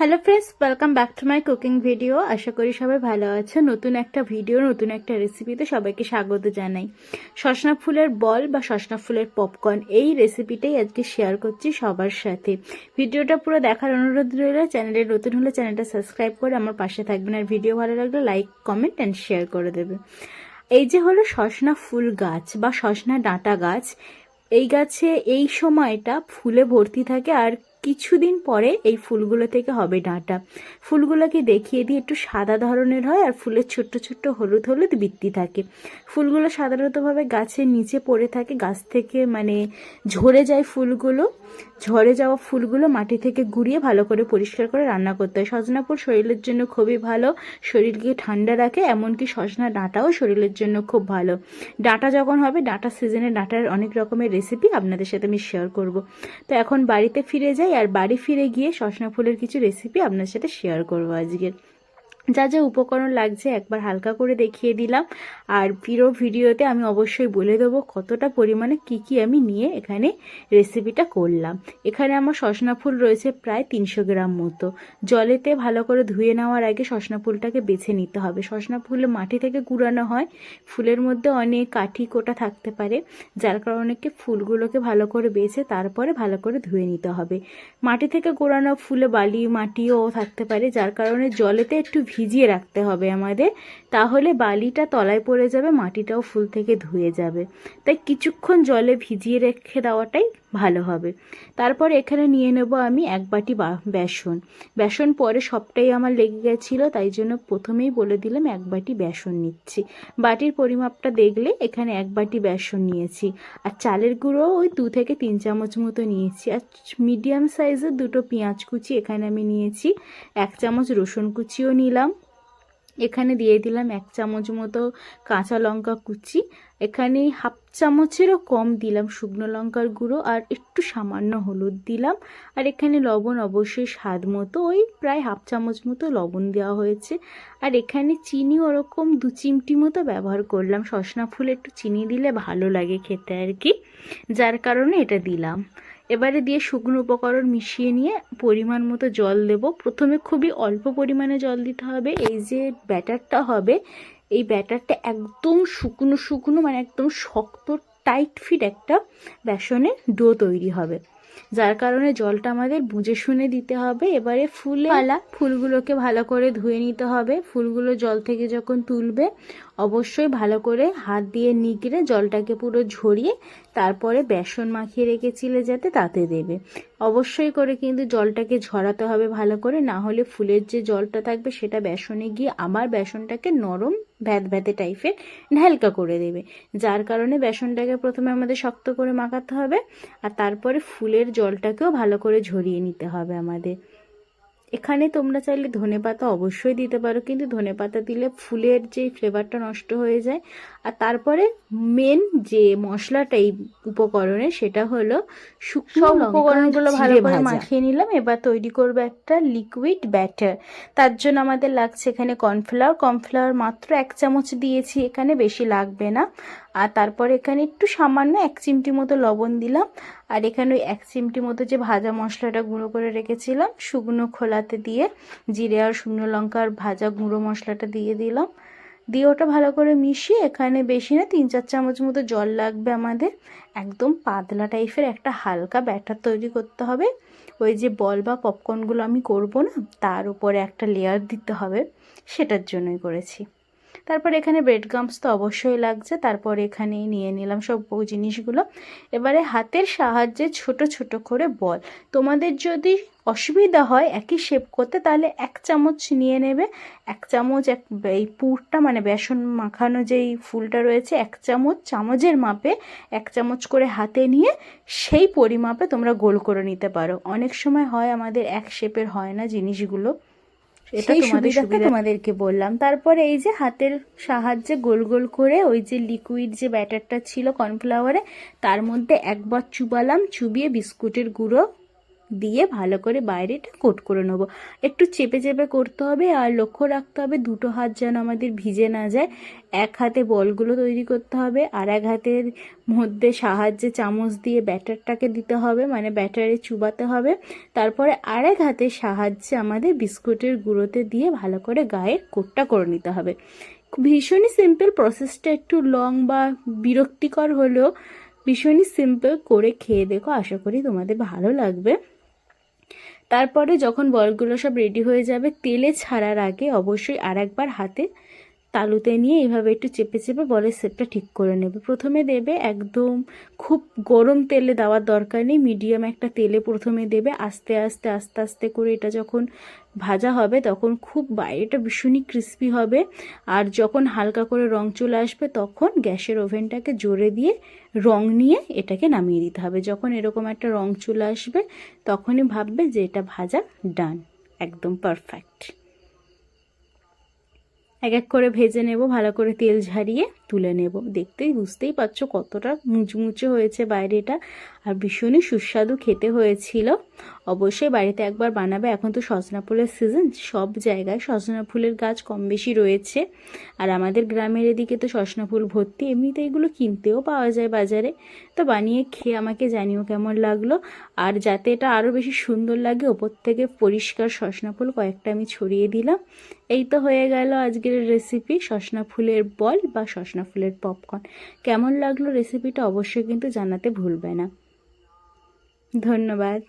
Hello friends welcome back to my cooking video আশা করি সবাই ভালো আছে। নতুন একটা ভিডিও নতুন একটা রেসিপিতে সবাইকে স্বাগত জানাই। সশনা ফুলের বল বা সশনা ফুলের পপকর্ন এই রেসিপিটাই আজকে শেয়ার করছি সবার সাথে। ভিডিওটা পুরো দেখার অনুরোধ রইল, চ্যানেলে নতুন হলে চ্যানেলটা সাবস্ক্রাইব করে আমার পাশে থাকবেন আর ভিডিও ভালো লাগলে লাইক কমেন্ট অ্যান্ড শেয়ার করে দেবে। এই যে হলো সশনা ফুল গাছ বা সশনা ডাঁটা গাছ, এই গাছে এই সময়টা ফুলে ভর্তি থাকে আর কিছুদিন পরে এই ফুলগুলো থেকে হবে ডাঁটা। ফুলগুলোকে দেখিয়ে দিয়ে একটু সাদা ধরনের হয় আর ফুলের ছোট্ট ছোট্ট হলুদ হলুদ বৃত্তি থাকে। ফুলগুলো সাধারণতভাবে গাছের নিচে পড়ে থাকে, গাছ থেকে মানে ঝরে যায় ফুলগুলো। ঝরে যাওয়া ফুলগুলো মাটি থেকে গুঁড়িয়ে ভালো করে পরিষ্কার করে রান্না করতে হয়। সজনা ফুল শরীরের জন্য খুবই ভালো। শরীরকে ঠান্ডা রাখে, এমনকি সজনা ডাঁটাও শরীরের জন্য খুব ভালো। ডাঁটা যখন হবে, ডাঁটা সিজনে ডাঁটার অনেক রকমের রেসিপি আপনাদের সাথে আমি শেয়ার করব। তো এখন বাড়িতে ফিরে যাই, আর বাড়ি ফিরে গিয়ে সজনা ফুলের কিছু রেসিপি আপনার সাথে শেয়ার করব আজকে যা যা উপকরণ লাগছে একবার হালকা করে দেখিয়ে দিলাম। আর পুরো ভিডিওতে আমি অবশ্যই বলে দেবো কতটা পরিমাণে কি কি আমি নিয়ে এখানে রেসিপিটা করলাম। এখানে আমার শশনা ফুল রয়েছে প্রায় তিনশো গ্রাম মতো। জলেতে ভালো করে ধুয়ে নেওয়ার আগে শশনা ফুলটাকে বেছে নিতে হবে। শশনা ফুল মাটি থেকে কুড়ানো হয়। ফুলের মধ্যে অনেক কাঠি কোটা থাকতে পারে, যার কারণে কি ফুলগুলোকে ভালো করে বেছে তারপরে ভালো করে ধুয়ে নিতে হবে। মাটি থেকে কুড়ানো ফুলে বালি মাটিও থাকতে পারে, যার কারণে জলেতে একটু ভিজিয়ে রাখতে হবে আমাদের, তাহলে বালিটা তলায় পড়ে যাবে, মাটিটাও ফুল থেকে ধুয়ে যাবে। তাই কিছুক্ষণ জলে ভিজিয়ে রেখে দেওয়াটাই ভালো হবে। তারপর এখানে নিয়ে নেব আমি এক বাটি বেসন। বেসন পরে সবটাই আমার লেগে গেছিল, তাই জন্য প্রথমেই বলে দিলাম এক বাটি বেসন নিচ্ছি। বাটির পরিমাপটা দেখলে এখানে এক বাটি বেসন নিয়েছি। আর চালের গুঁড়ো ওই দু থেকে তিন চামচ মতো নিয়েছি। আর মিডিয়াম সাইজের দুটো পেঁয়াজ কুচি এখানে আমি নিয়েছি। এক চামচ রসুন কুচিও নিলাম। এখানে দিয়ে দিলাম এক চামচ মতো কাঁচা লঙ্কা কুচি। এখানে হাফ চামচেরও কম দিলাম শুকনো লঙ্কার গুঁড়ো আর একটু সামান্য হলুদ দিলাম। আর এখানে লবণ অবশ্যই স্বাদ মতো, ওই প্রায় হাফ চামচ মতো লবণ দেওয়া হয়েছে। আর এখানে চিনি ওরকম দু চিমটি মতো ব্যবহার করলাম। সসনা ফুল একটু চিনি দিলে ভালো লাগে খেতে আর কি। যার কারণে এটা দিলাম। এবারে দিয়ে শুকনো উপকরণ মিশিয়ে নিয়ে পরিমাণ মতো জল দেব। প্রথমে খুবই অল্প পরিমাণে জল দিতে হবে। এই যে ব্যাটারটা হবে এই ব্যাটারটা একদম শুকনো শুকনো মানে একদম শক্ত টাইট ফিট একটা বেসনের ডো তৈরি হবে। যার কারণে জলটা আমাদের বুঝে শুনে দিতে হবে। এবারে ফুলে পালা। ফুলগুলোকে ভালো করে ধুয়ে নিতে হবে। ফুলগুলো জল থেকে যখন তুলবে অবশ্যই ভালো করে হাত দিয়ে নিগড়ে জলটাকে পুরো ঝরিয়ে তারপরে বেসন মাখিয়ে রেখেছিলে যাতে তাতে দেবে। অবশ্যই করে কিন্তু জলটাকে ঝরাতে হবে ভালো করে, না হলে ফুলের যে জলটা থাকবে সেটা বেসনে গিয়ে আবার বেসনটাকে নরম ভ্যাত ভ্যাতে টাইপের ঢালকা করে দেবে। যার কারণে বেসনটাকে প্রথমে আমাদের শক্ত করে মাখাতে হবে, আর তারপরে ফুলের জলটাকেও ভালো করে ঝরিয়ে নিতে হবে আমাদের। এখানে তোমরা চাইলে ধনেপাতা অবশ্যই দিতে পারো কিন্তু ধনেপাতা দিলে ফুলের যে ফ্লেভারটা নষ্ট হয়ে যায়। আর তারপরে মেন যে মশলাটা এই উপকরণে সেটা হলো শুকনো উপকরণগুলো ভালো করে মাখিয়ে নিলাম এবার তৈরি করব একটা লিকুইড ব্যাটার তার জন্য আমাদের লাগছে এখানে কর্নফ্লাওয়ার কর্নফ্লাওয়ার মাত্র এক চামচ দিয়েছি এখানে বেশি লাগবে না। আর তারপরে এখানে একটু সামান্য এক চিমটি মতো লবণ দিলাম। আর এখানে ওই এক চিমটি মতো যে ভাজা মশলাটা গুঁড়ো করে রেখেছিলাম, শুকনো খোলাতে দিয়ে জিরে আর শুকনো লঙ্কার ভাজা গুঁড়ো মশলাটা দিয়ে দিলাম। দিয়ে ওটা ভালো করে মিশিয়ে এখানে বেশি না, তিন চার চামচ মতো জল লাগবে আমাদের। একদম পাতলা টাইপের একটা হালকা ব্যাটার তৈরি করতে হবে। ওই যে বল বা পপকর্নগুলো আমি করব না, তার উপরে একটা লেয়ার দিতে হবে। সেটার জন্যই করেছি। তারপর এখানে ব্রেড গামস তো অবশ্যই লাগছে। তারপর এখানে নিয়ে নিলাম সব জিনিসগুলো। এবারে হাতের সাহায্যে ছোট ছোট করে বল। তোমাদের যদি অসুবিধা হয় একই শেপ করতে, তাহলে এক চামচ নিয়ে নেবে। এক চামচ এক এই পুরটা মানে বেসন মাখানো যেই ফুলটা রয়েছে, এক চামচ চামচের মাপে এক চামচ করে হাতে নিয়ে সেই পরিমাপে তোমরা গোল করে নিতে পারো। অনেক সময় হয় আমাদের এক শেপের হয় না জিনিসগুলো। সেই সুবিধাটা তোমাদেরকে বললাম। তারপরে এই যে হাতের সাহায্যে গোল গোল করে ওই যে লিকুইড যে ব্যাটারটা ছিল কর্নফ্লাওয়ারে তার মধ্যে একবার চুবালাম চুবিয়ে বিস্কুটের গুঁড়ো দিয়ে ভালো করে বাইরেটা কোট করে নেব। একটু চেপে চেপে করতে হবে আর লক্ষ্য রাখতে হবে দুটো হাত যেন আমাদের ভিজে না যায়। এক হাতে বলগুলো তৈরি করতে হবে আর এক হাতের মধ্যে সাহায্যে চামচ দিয়ে ব্যাটারটাকে দিতে হবে মানে ব্যাটারে চুবাতে হবে। তারপরে আরেক হাতের সাহায্যে আমাদের বিস্কুটের গুঁড়োতে দিয়ে ভালো করে গায়ের কোটটা করে নিতে হবে। ভীষণই সিম্পল প্রসেসটা একটু লং বা বিরক্তিকর হলেও ভীষণই সিম্পল করে খেয়ে দেখো। আশা করি তোমাদের ভালো লাগবে। তারপরে যখন বলগুলো সব রেডি হয়ে যাবে তেলে ছাড়ার আগে অবশ্যই আর একবার হাতে তালুতে নিয়ে এভাবে একটু চেপে চেপে বলের শেপটা ঠিক করে নেবে। প্রথমে দেবে একদম খুব গরম তেলে দেওয়ার দরকার নেই মিডিয়াম একটা তেলে প্রথমে দেবে, আস্তে আস্তে আস্তে আস্তে করে এটা যখন ভাজা হবে তখন খুব বাইরেটা ভীষণই ক্রিস্পি হবে। আর যখন হালকা করে রং চলে আসবে তখন গ্যাসের ওভেনটাকে জোরে দিয়ে রং নিয়ে এটাকে নামিয়ে দিতে হবে। যখন এরকম একটা রং চলে আসবে তখনই ভাববে যে এটা ভাজা ডান একদম পারফেক্ট এক এক করে ভেজে নেব ভালো করে তেল ঝারিয়ে তুলে নেব। দেখতেই বুঝতেই পারছ কতটা মুচমুচে হয়েছে বাইরেটা। আর ভীষণই সুস্বাদু খেতে হয়েছিল। অবশ্যই বাড়িতে একবার বানাবে। এখন তো সজনা ফুলের সিজন সব জায়গায় সজনা ফুলের গাছ কম বেশি রয়েছে। আর আমাদের গ্রামের এদিকে তো সজনা ফুল ভর্তি, এমনিতে এগুলো কিনতেও পাওয়া যায় বাজারে। তো বানিয়ে খেয়ে আমাকে জানিও কেমন লাগল। আর যাতে এটা আরও বেশি সুন্দর লাগে, ওপর থেকে পরিষ্কার সজনা ফুল কয়েকটা আমি ছড়িয়ে দিলাম। এই তো হয়ে গেল আজকের রেসিপি সজনা ফুলের বল বা সজনা ফুলের পপকর্ন কেমন লাগল রেসিপিটা অবশ্যই কিন্তু জানাতে ভুলবে না। ধন্যবাদ।